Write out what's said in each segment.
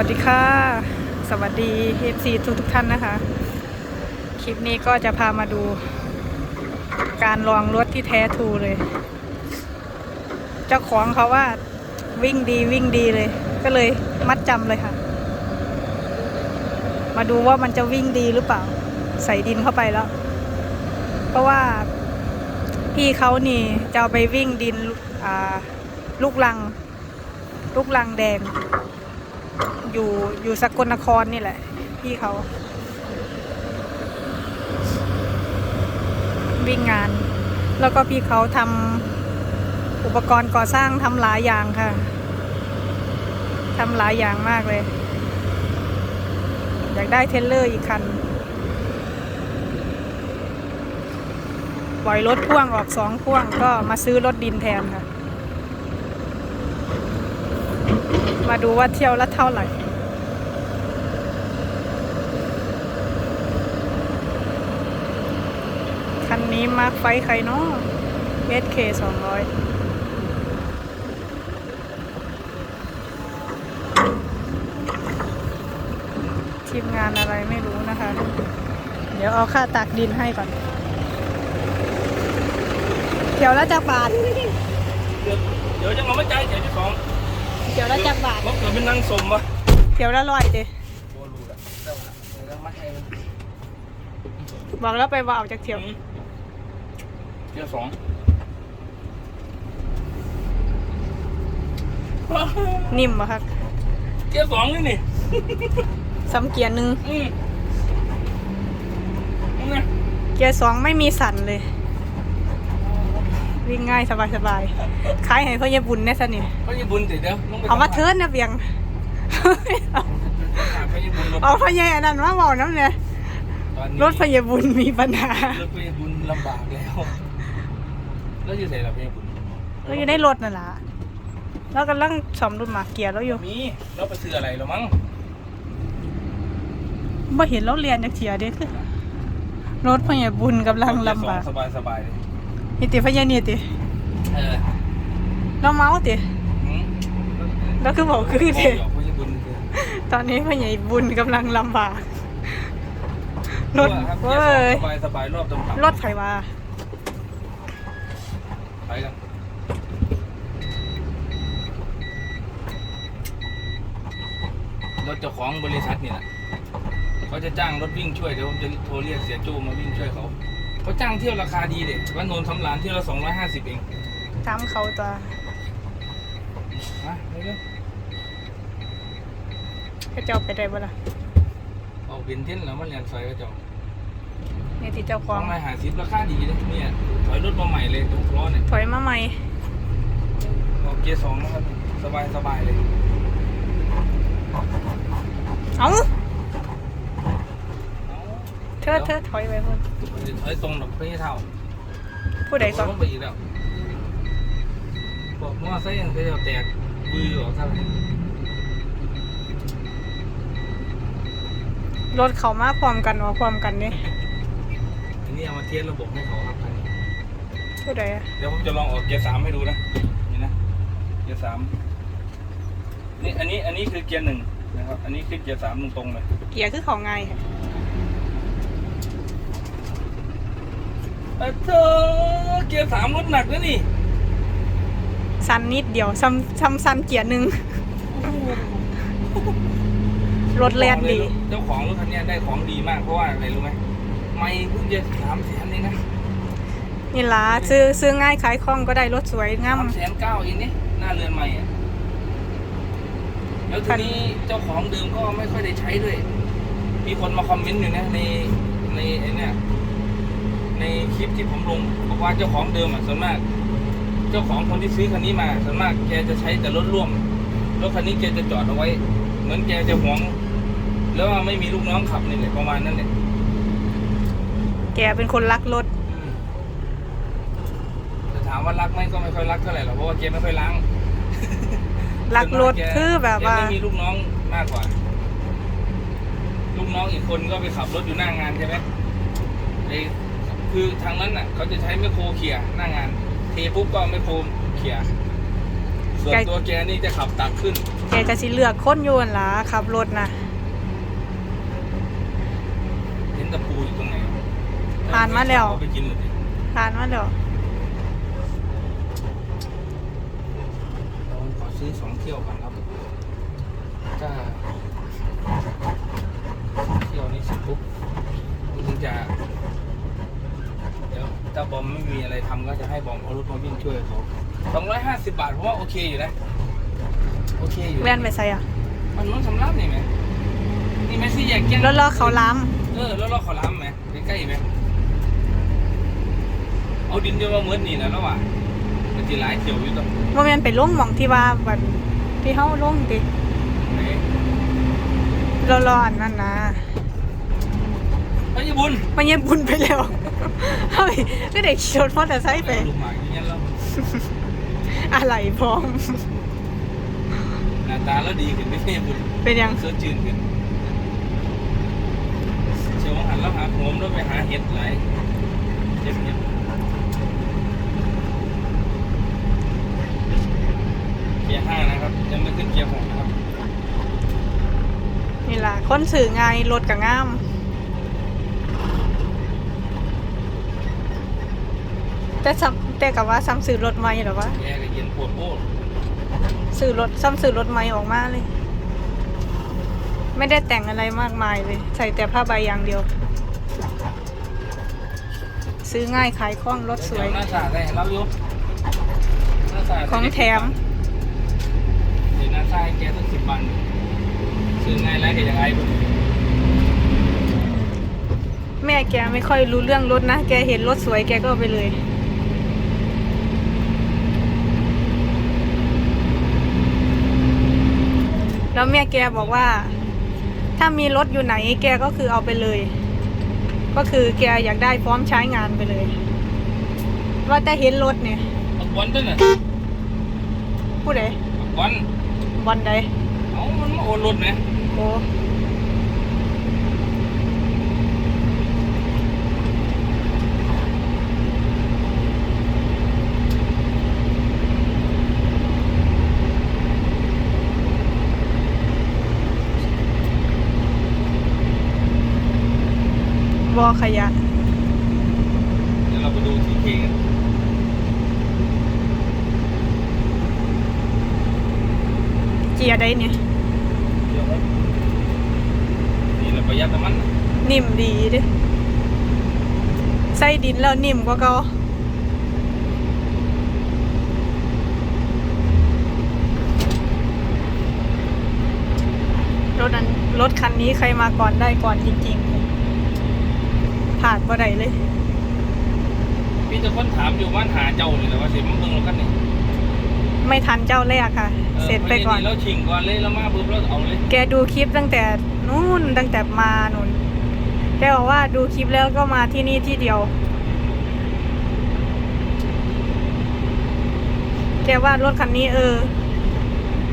วัสดีค่ะ สวัสดี FC ทุกทุกท่านนะคะ คลิปนี้ก็จะพามาดู การลองรถที่แท้ทูเลย เจ้าของเขาว่าวิ่งดีวิ่งดีเลย ก็เลยมัดจำเลยค่ะ มาดูว่ามันจะวิ่งดีหรือเปล่า ใส่ดินเข้าไปแล้ว เพราะว่าพี่เขานี่จะเอาไปวิ่งดินลูกลัง ลูกลังแดง อยู่อยู่สกลนครนี่แหละ พี่เขา วิ่งงาน แล้วก็พี่เขาทำอุปกรณ์ก่อสร้างทำหลายอย่างค่ะทำหลายอย่างมากเลย อยากได้เทเลอร์อีกคัน ปล่อยรถพ่วงออกสองพ่วงก็มาซื้อรถดินแทนค่ะ มา ดูว่าเที่ยวละเท่าไหร่คันนี้มาร์คไฟใครเนาะ SK สองร้อยทีมงานอะไรไม่รู้นะคะ เดี๋ยวเอาค่าตักดินให้ก่อน เดี๋ยวละจากบาท เดี๋ยวยวจะมาไม่ใจเดี๋ยวจะของ เดี๋ยวละจากบาท เพราะเกิดเป็นนางสมวะเดี๋ยวละร้อยเดโอ้รู้ละเจ้าละเดี๋ยวมาให้มันบอกแล้วไปว่าเอาจากเที่ยวเดี๋ยวสองนิ่มปะครับเดี๋ยวสองนี่นี่ซ้ำเกียร์หนึ่งอืมนี่ไงเกียร์สองไม่มีสั่นเลย วิ่งง่ายสบายสบายๆขายให้พ่อเยบุญแน่สนิทพระยบุญติเดี๋ยวลงไปเอามาเทิร์นนะเบียงพระยบุญลงเอาพ่อเยอันนั้นมาบอกน้ำเนี่ยตอนนี้รถพยาบุญมีปัญหา รถพระยบุญลำบากแล้วแล้วอยู่ไหนล่ะพระยบุญเราอยู่ในรถนั่นล่ะแล้วกำลังสอมรุ่นหมากเกียร์เราอยู่มีแล้วไปซื้ออะไรหรอมั้งบ่เห็นเราเรียนจากเทียเด้คือรถพยาบุญกำลังลำบากสบายสบายๆเลย นี่ติพยานี่ติเออเราเมาติหืมแล้วคือบอกคือโอ้ติยพระยบุญคือตอนนี้พยาบุญกำลังลำบากรถครับเว้ยสบายสบายๆรอบตรงๆรถไฟว่าไปกันรถเจ้าของบริษัทนี่แหละเขาจะจ้างรถวิ่งช่วยเดี๋ยวผมจะโทรเรียกเสียจูมาวิ่งช่วยเขา เขาจ้างเที่ยวราคาดีเลยว่านนท์ทำร้านเที่ยวละสองร้อยห้าสิบเองตามเขาตัวมาเร็วเขาเจ้าไปได้บ่ล่ะๆเอาเป็นเท่นแล้วมันเรียนไฟก็จะนี่ที่เจ้าขสอองงร้อยห้าสิบราคาดีเลยเนี่ยถอยรถมาใหม่เลยตรงล้อเนี่ยถอยมาใหม่เอาเกียร์สองนะครับสบายสบายเลย เอ้าเอาเธอเธอถอยไปพุ่นเดี๋ยวถอยตรงดอกไม่เท่าผู้ใดก่อนต้องไปอีกแล้วบอกว่าไส้ยังจะแตกบือออกซะเลยรถเขามาพร้อมกันว่าพร้อมกันนี่อันนี้เอามาเทียบระบบให้เขาครับคันนี้ผู้ใดอะเดี๋ยวผมจะลองออกเกียร์สามให้ดูนะนี่นะเกียร์สามนี่อันนี้อันนี้คือเกียร์หนึ่งนะครับอันนี้คือเกียร์สามตรงๆเลยเกียร์คือเขาไงค่ะ เอ้ยเธอเกียร์สามรถหนักนะนี่สันนิดเดียวซ้ำซ้ำสันเกียร์หนึ่งรถแล่นดี เจ้าของรถคันเนี้ยได้ของดีมากเพราะว่าอะไรรู้ไหมไม่เพิ่งจะสามแสนเองนะนี่ล่ะซื้อซื้อง่ายขายคล่องก็ได้รถสวยงามสามแสนเก้าเองนี่หน้าเรือนใหม่อะแล้วทีนี้เจ้าของเดิมก็ไม่ค่อยได้ใช้ด้วย มีคนมาคอมเมนต์อยู่นะในในไอ้เนี่ย ในคลิปที่ผมลงบอกว่าเจ้าของเดิมอะส่วนมาก เจ้าของคนที่ซื้อคันนี้มาส่วนมากแกจะใช้แต่รถร่วมรถคันนี้แกจะจอดเอาไว้ เหมือนแกจะหวง แล้วว่าไม่มีลูกน้องขับนี่แหละประมาณนั้นแหละแกเป็นคนรักรถแต่ถามว่ารักไหมก็ไม่ค่อยรักเท่าไหร่หรอกเพราะว่าแกไม่ค่อยล้างรักรถส่วนมากแกคือแบบว่าแกไม่มีลูกน้องมากกว่า ลูกน้องอีกคนก็ไปขับรถอยู่หน้างานใช่ไหมไอ้ คือทางนั้นน่ะเขาจะใช้ไมคโครเขี่ยหน้างาน เทปุ๊บก็ไมคโครเขี่ยส่วนแกตัวแกนี่จะขับตักขึ้น แกจะสิเลือกคนอยู่นั่นล่ะขับรถนะเห็นตะปูอยู่ตรงไหนผ่านมาแล้วเอไปกินเลยดิผ่านมาแล้วเราขอซื้อสองเที่ยวก่อนครับถ้าเที่ยวนี้เสร็จปุ๊บถึงจะ เดี๋ยวถ้าบอมไม่มีอะไรทำก็จะให้บอมเอารถมาวิ่งช่วยเขาสองร้อยห้าสิบบาทผมว่าโอเคอยู่นะ โอเคอยู่แว่นไปใส่อะมันนู้นสำรับนี่ไหมนี่ไหมสิแยกแยกรถล้อเขาล้เออแล้วเราขอล้ำไหมใกล้ๆไหมเอาดินเดียวมาเหมือนนี่นะแล้วว่ะมันจีหลายเขียวอยู่ตรงำว่ามันไปลงหมองที่ว่าบัดที่เฮาลงติไหนรอรออันนั้นนะ พระยบุญมันยังบุญไปแล้วเฮ้ยก็เด็กขี่รถมอเตอร์ไซค์ไปลูกหมากอย่างเงี้ยแล้วอะไรพร้อม หน้าตาแล้วดีขึ้นไม่ใช่บุญเป็นยังเสื้อจืดขึ้นเชียวหันแล้วหาโหมแล้วไปหาเห็ดหลายเจ็บเห็ดเกียร์ห้านะครับ ยังไม่ขึ้นเกียร์หกนะครับ นี่ล่ะคนสื่อไงายรถกับงาม แต่ซ้ำแต่กับว่าซ้ำสื่อรถใหม่หรอวะแย่กับเย็นปวดโป้ดสื่อรถซ้ำสื่อรถใหม่ออกมาเลย ไม่ได้แต่งอะไรมากมายเลย ใส่แต่ผ้าใบอย่างเดียว ซื้อง่ายขายคล่องรถสวยเดี๋หน้าสาได้เราอยู่หน้าสาของแถมเดี๋ยวหน้าสาให้แกสักสิบวันซื้อง่ายแล้วแกยังไงบุญแม่แกไม่ค่อยรู้เรื่องรถนะ แกเห็นรถสวยแกก็เอาไปเลย แล้วแม่แกบอกว่า ถ้ามีรถอยู่ไหนแกก็คือเอาไปเลย ก็คือแกอยากได้พร้อมใช้งานไปเลย ว่าแต่เห็นรถเนี่ยบักบอลด้วยน่ะผู้ใดบักบอลบอลใดเอามันมาโอนรถไหมโอ้ อขยะ เดี๋ยวเราไปดูทีเคกันเกียร์ใดเนี่ย เดี๋ยวครับนี่แหละประหยัดน้ำมันน่ะนิ่มดีเดิใส่ดินแล้วนิ่มกว่าเก่ารถนั้นรถคันนี้ใครมาก่อนได้ก่อนจริงๆผ่าน บ่ได้เลย มีแต่คนถามอยู่ว่าหาเจ้าเลยแหละว่าเสียมันเบิ่งเรากันนี่ไม่ทันเจ้าแรกค่ะออเสร็จไปก่อน แล้วชิงก่อนเลยแล้วมาปุ๊บแล้วเอาเลย แกดูคลิปตั้งแต่นู่นตั้งแต่มานู่นแกบอกว่าดูคลิปแล้วก็มาที่นี่ที่เดียว แกว่ารถคันนี้เออ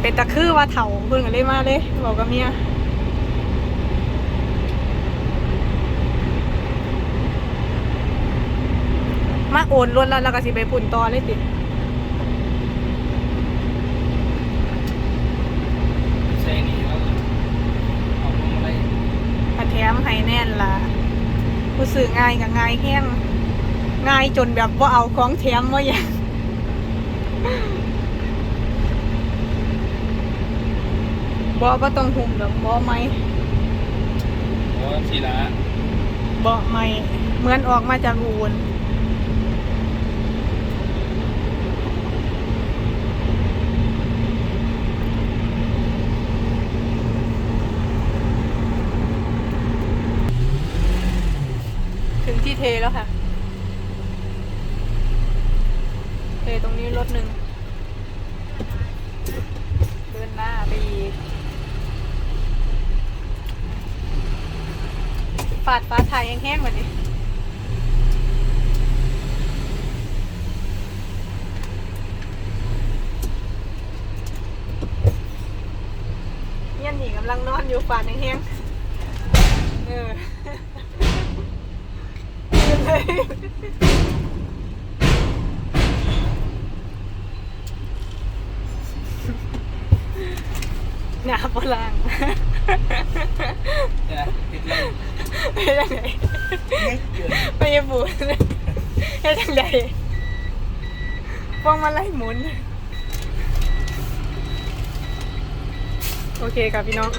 เป็นตะคือว่าเถ่าเพิ่งกันเลยมาเลย บอกกับเมีย มาโอนรถแล้วแล้วก็สิไปปุ่นต่อเลยติใช่นี่แล้วก็เอาลงอะไรกระแถมให้แน่นล่ะผู้สื่อง่ายกับง่ายแห้งง่ายจนแบบว่าเอาของแถมมาอย่างบอก็ต้องหุ่มดอกบอไหมเพราะว่าทีละบอไหมเหมือนออกมาจากอูน เทแล้วค่ะ เทตรงนี้รถหนึ่งเดินหน้าไปอีกปาดฟ้าไทยแห้งๆแบบนี้เยันหนีกำลังนอนอยู่ปาดแห้งๆเออ หนาฝรั่งเนี่ยติดเลยไปทางไหนไปญี่ปุ่นไปทางไหนพวงมาไลัยหมุน โอเคค่ะพี่น้อง